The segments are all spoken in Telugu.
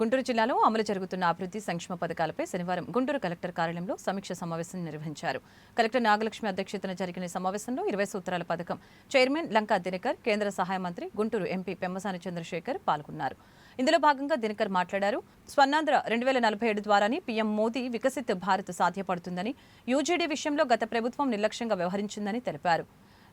గుంటూరు జిల్లాలో అమలు జరుగుతున్న అభివృద్ధి సంక్షేమ పథకాలపై శనివారం గుంటూరు కలెక్టర్ కార్యాలయంలో సమీక్ష సమావేశం నిర్వహించారు. కలెక్టర్ నాగలక్ష్మి అధ్యక్షతన జరిగిన సమావేశంలో ఇరవై సూత్రాల పథకం చైర్మన్ లంకా దినకర్ కేంద్ర సహాయ మంత్రి గుంటూరు ఎంపీ పెమ్మసాని చంద్రశేఖర్ పాల్గొన్నారు. ఇందులో భాగంగా దినకర్ మాట్లాడారు. స్వర్ణాంధ్ర రెండు వేల నలభై ఏడు ద్వారానే పీఎం మోదీ వికసిత్ భారత్ సాధ్యపడుతుందని యూజీడీ విషయంలో గత ప్రభుత్వం నిర్లక్ష్యంగా వ్యవహరించిందని తెలిపారు.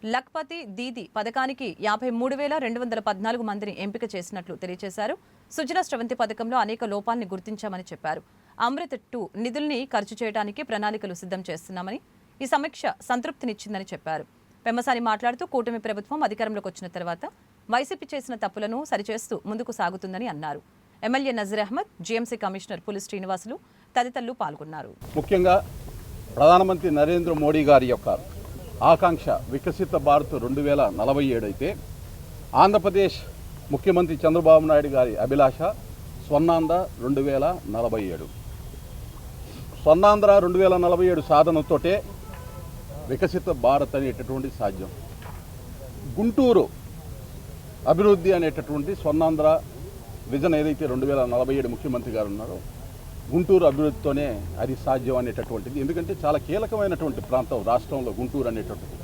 లక్పతి దీది పథకానికి యాభై మూడు వేల రెండు వందల పద్నాలుగు మందిని ఎంపిక చేసినట్లు తెలియజేశారు. సుజల స్రవంతి పథకంలో అనేక లోపాలను గుర్తించామని చెప్పారు. అమృత్ టూ నిధుల్ని ఖర్చు చేయడానికి ప్రణాళికలు సిద్ధం చేస్తున్నామని ఈ సమీక్ష సంతృప్తినిచ్చిందని చెప్పారు. పెమ్మసాని మాట్లాడుతూ కూటమి ప్రభుత్వం అధికారంలోకి వచ్చిన తర్వాత వైసీపీ చేసిన తప్పులను సరిచేస్తూ ముందుకు సాగుతుందని అన్నారు. MLA Nazir Ahmed GMC commissioner Puli Srinivasulu తదితరులు పాల్గొన్నారు. ముఖ్యంగా ప్రధానమంత్రి నరేంద్ర మోడీ గారి యొక్క ఆకాంక్ష వికసిత భారత్ రెండు వేల నలభై ఏడు అయితే ఆంధ్రప్రదేశ్ ముఖ్యమంత్రి చంద్రబాబు నాయుడు గారి అభిలాష స్వర్ణాంధ్ర రెండు వేల నలభై ఏడు. స్వర్ణాంధ్ర రెండు వేల నలభై ఏడు సాధనతోటే వికసిత భారత్ అనేటటువంటి సాధ్యం. గుంటూరు అభివృద్ధి అనేటటువంటి స్వర్ణాంధ్ర విజన్ ఏదైతే రెండు వేల నలభై ఏడు ముఖ్యమంత్రి గారు ఉన్నారో గుంటూరు అభివృద్ధితోనే అది సాధ్యం అనేటటువంటిది. ఎందుకంటే చాలా కీలకమైనటువంటి ప్రాంతం రాష్ట్రంలో గుంటూరు అనేటటువంటిది.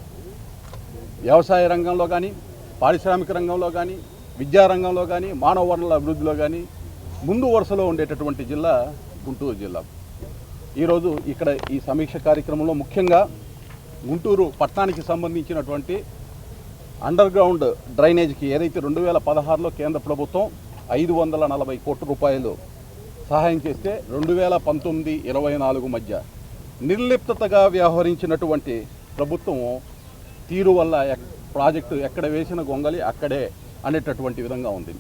వ్యవసాయ రంగంలో కానీ పారిశ్రామిక రంగంలో కానీ విద్యారంగంలో కానీ మానవ వనరుల అభివృద్ధిలో కానీ ముందు వరుసలో ఉండేటటువంటి జిల్లా గుంటూరు జిల్లా. ఈరోజు ఇక్కడ ఈ సమీక్ష కార్యక్రమంలో ముఖ్యంగా గుంటూరు పట్టణానికి సంబంధించినటువంటి అండర్ గ్రౌండ్ డ్రైనేజ్కి ఏదైతే రెండు వేల పదహారులో కేంద్ర ప్రభుత్వం ఐదు వందల నలభై కోట్ల రూపాయలు సహాయం చేస్తే రెండు వేల పంతొమ్మిది ఇరవై నాలుగు మధ్య నిర్లిప్తగా వ్యవహరించినటువంటి ప్రభుత్వం తీరు వల్ల ఎక్- ప్రాజెక్టు ఎక్కడ వేసిన గొంగలి అక్కడే అనేటటువంటి విధంగా ఉంది.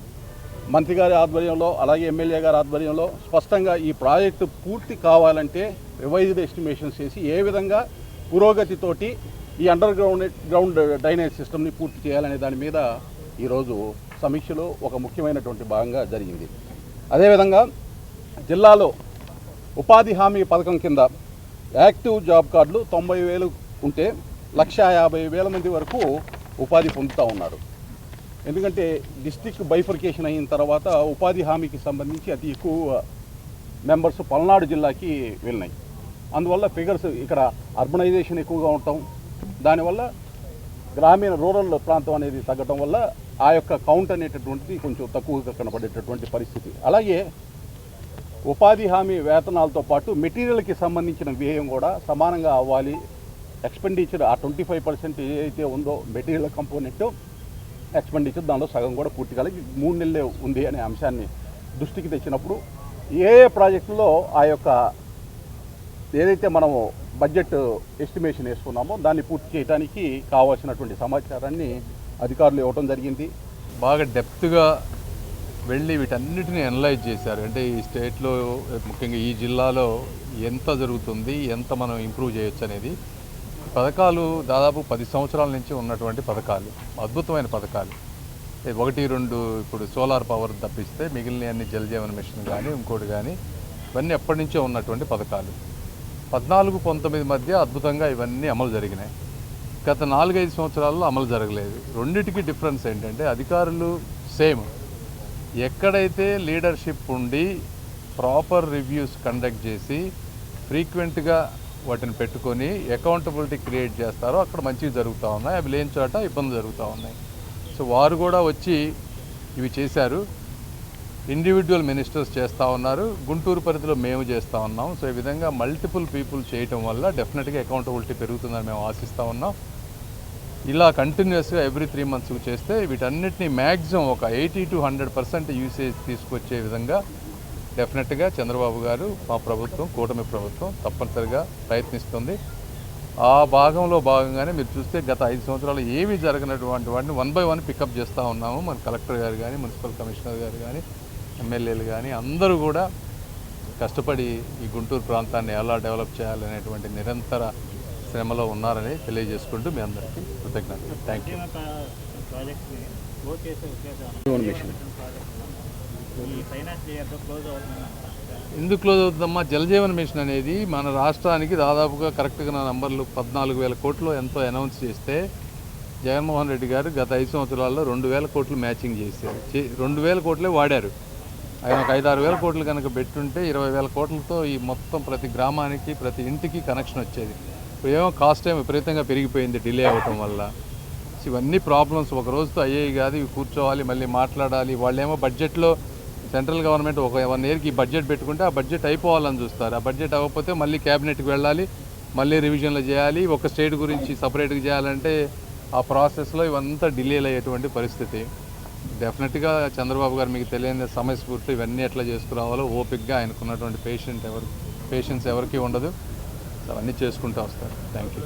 మంత్రి గారి ఆధ్వర్యంలో అలాగే ఎమ్మెల్యే గారి ఆధ్వర్యంలో స్పష్టంగా ఈ ప్రాజెక్టు పూర్తి కావాలంటే రివైజ్డ్ ఎస్టిమేషన్స్ చేసి ఏ విధంగా పురోగతితోటి ఈ అండర్ గ్రౌండ్ గ్రౌండ్ డ్రైనేజ్ సిస్టమ్ని పూర్తి చేయాలనే దాని మీద ఈరోజు సమీక్షలో ఒక ముఖ్యమైనటువంటి భాగంగా జరిగింది. అదేవిధంగా జిల్లాలో ఉపాధి హామీ పథకం కింద యాక్టివ్ జాబ్ కార్డులు తొంభై వేలు ఉంటే లక్ష యాభై వేల మంది వరకు ఉపాధి పొందుతూ ఉన్నారు. ఎందుకంటే డిస్టిక్ బైఫర్కేషన్ అయిన తర్వాత ఉపాధి హామీకి సంబంధించి అతి ఎక్కువ మెంబర్స్ పల్నాడు జిల్లాకి వెళ్ళినాయి. అందువల్ల ఫిగర్స్ ఇక్కడ అర్బనైజేషన్ ఎక్కువగా ఉండటం దానివల్ల గ్రామీణ రూరల్ ప్రాంతం అనేది తగ్గటం వల్ల ఆ యొక్క కౌంట్ అనేటటువంటిది కొంచెం తక్కువగా కనపడేటటువంటి పరిస్థితి. అలాగే ఉపాధి హామీ వేతనాలతో పాటు మెటీరియల్కి సంబంధించిన వ్యయం కూడా సమానంగా అవ్వాలి. ఎక్స్పెండిచర్ ఆ ట్వంటీ ఫైవ్ పర్సెంట్ ఏదైతే ఉందో మెటీరియల్ కంపోనెంట్ ఎక్స్పెండిచర్ దానిలో సగం కూడా పూర్తి కాలేదు మూడు నెలలే ఉంది అనే అంశాన్ని దృష్టికి తెచ్చినప్పుడు ఏ ఏ ప్రాజెక్టులో ఆ యొక్క ఏదైతే మనము బడ్జెట్ ఎస్టిమేషన్ వేసుకున్నామో దాన్ని పూర్తి చేయడానికి కావాల్సినటువంటి సమాచారాన్ని అధికారులు ఇవ్వడం జరిగింది. బాగా డెప్త్గా వెళ్ళి వీటన్నిటిని అనలైజ్ చేశారు. అంటే ఈ స్టేట్లో ముఖ్యంగా ఈ జిల్లాలో ఎంత జరుగుతుంది ఎంత మనం ఇంప్రూవ్ చేయొచ్చు అనేది. పథకాలు దాదాపు పది సంవత్సరాల నుంచి ఉన్నటువంటి పథకాలు అద్భుతమైన పథకాలు. ఒకటి రెండు ఇప్పుడు సోలార్ పవర్ తప్పిస్తే మిగిలిన అన్ని జలజీవన మిషన్ కానీ ఇంకోటి కానీ ఇవన్నీ ఎప్పటి నుంచో ఉన్నటువంటి పథకాలు. పద్నాలుగు పంతొమ్మిది మధ్య అద్భుతంగా ఇవన్నీ అమలు జరిగినాయి. గత నాలుగైదు సంవత్సరాల్లో అమలు జరగలేదు. రెండింటికి డిఫరెన్స్ ఏంటంటే అధికారులు సేమ్ ఎక్కడైతే లీడర్షిప్ ఉండి ప్రాపర్ రివ్యూస్ కండక్ట్ చేసి ఫ్రీక్వెంట్గా వాటిని పెట్టుకొని అకౌంటబిలిటీ క్రియేట్ చేస్తారో అక్కడ మంచివి జరుగుతూ ఉన్నాయి. అవి లేని చోట ఇబ్బందులు జరుగుతూ ఉన్నాయి. సో వారు కూడా వచ్చి ఇవి చేశారు. ఇండివిజువల్ మినిస్టర్స్ చేస్తూ ఉన్నారు. గుంటూరు పరిధిలో మేము చేస్తూ ఉన్నాం. సో ఈ విధంగా మల్టిపుల్ పీపుల్ చేయటం వల్ల డెఫినెట్గా అకౌంటబిలిటీ పెరుగుతుందని మేము ఆశిస్తూ ఉన్నాం. ఇలా కంటిన్యూస్గా ఎవ్రీ త్రీ మంత్స్కి చేస్తే వీటన్నిటిని మ్యాక్సిమం ఒక eighty to hundred percent usage తీసుకొచ్చే విధంగా డెఫినెట్గా చంద్రబాబు గారు మా ప్రభుత్వం కూటమి ప్రభుత్వం తప్పనిసరిగా ప్రయత్నిస్తుంది. ఆ భాగంలో భాగంగానే మీరు చూస్తే గత ఐదు సంవత్సరాలు ఏమీ జరగనటువంటి వాటిని వన్ బై వన్ పికప్ చేస్తూ ఉన్నాము. మన కలెక్టర్ గారు కానీ మున్సిపల్ కమిషనర్ గారు కానీ ఎమ్మెల్యేలు కానీ అందరూ కూడా కష్టపడి ఈ గుంటూరు ప్రాంతాన్ని ఎలా డెవలప్ చేయాలనేటువంటి నిరంతర శ్రమలో ఉన్నారని తెలియజేసుకుంటూ మీ అందరికీ కృతజ్ఞతలు. థ్యాంక్ యూ ఎందుకు క్లోజ్ అవుతుందమ్మా? జలజీవన్ మిషన్ అనేది మన రాష్ట్రానికి దాదాపుగా కరెక్ట్గా నా నంబర్లు పద్నాలుగు వేల కోట్లు ఎంతో అనౌన్స్ చేస్తే జగన్మోహన్ రెడ్డి గారు గత ఐదు సంవత్సరాల్లో రెండు వేల కోట్లు మ్యాచింగ్ చేశారు. చే- రెండు వేల కోట్లే వాడారు. ఆయన ఒక ఐదారు వేల కోట్లు కనుక పెట్టుంటే ఇరవై వేల కోట్లతో ఈ మొత్తం ప్రతి గ్రామానికి ప్రతి ఇంటికి కనెక్షన్ వచ్చేది. ఏమో కాస్ట్ టైం విపరీతంగా పెరిగిపోయింది డిలే అవ్వటం వల్ల. ఇవన్నీ ప్రాబ్లమ్స్ ఒక రోజుతో అయ్యేవి కాదు ఇవి కూర్చోవాలి మళ్ళీ మాట్లాడాలి. వాళ్ళేమో బడ్జెట్లో సెంట్రల్ గవర్నమెంట్ ఒక వన్ ఇయర్కి బడ్జెట్ పెట్టుకుంటే ఆ బడ్జెట్ అయిపోవాలని చూస్తారు. ఆ బడ్జెట్ అవ్వకపోతే మళ్ళీ క్యాబినెట్కి వెళ్ళాలి మళ్ళీ రివిజన్లు చేయాలి. ఒక స్టేట్ గురించి సపరేట్గా చేయాలంటే ఆ ప్రాసెస్లో ఇవంతా డిలేలు అయ్యేటువంటి పరిస్థితి. డెఫినెట్గా చంద్రబాబు గారు మీకు తెలియని సమయస్ఫూర్తి ఇవన్నీ ఎట్లా చేసుకురావాలో ఓపిక్గా ఆయనకున్నటువంటి పేషెంట్ ఎవరు పేషెన్స్ ఎవరికీ ఉండదు. అవన్నీ చేసుకుంటూ వస్తారు. Thank you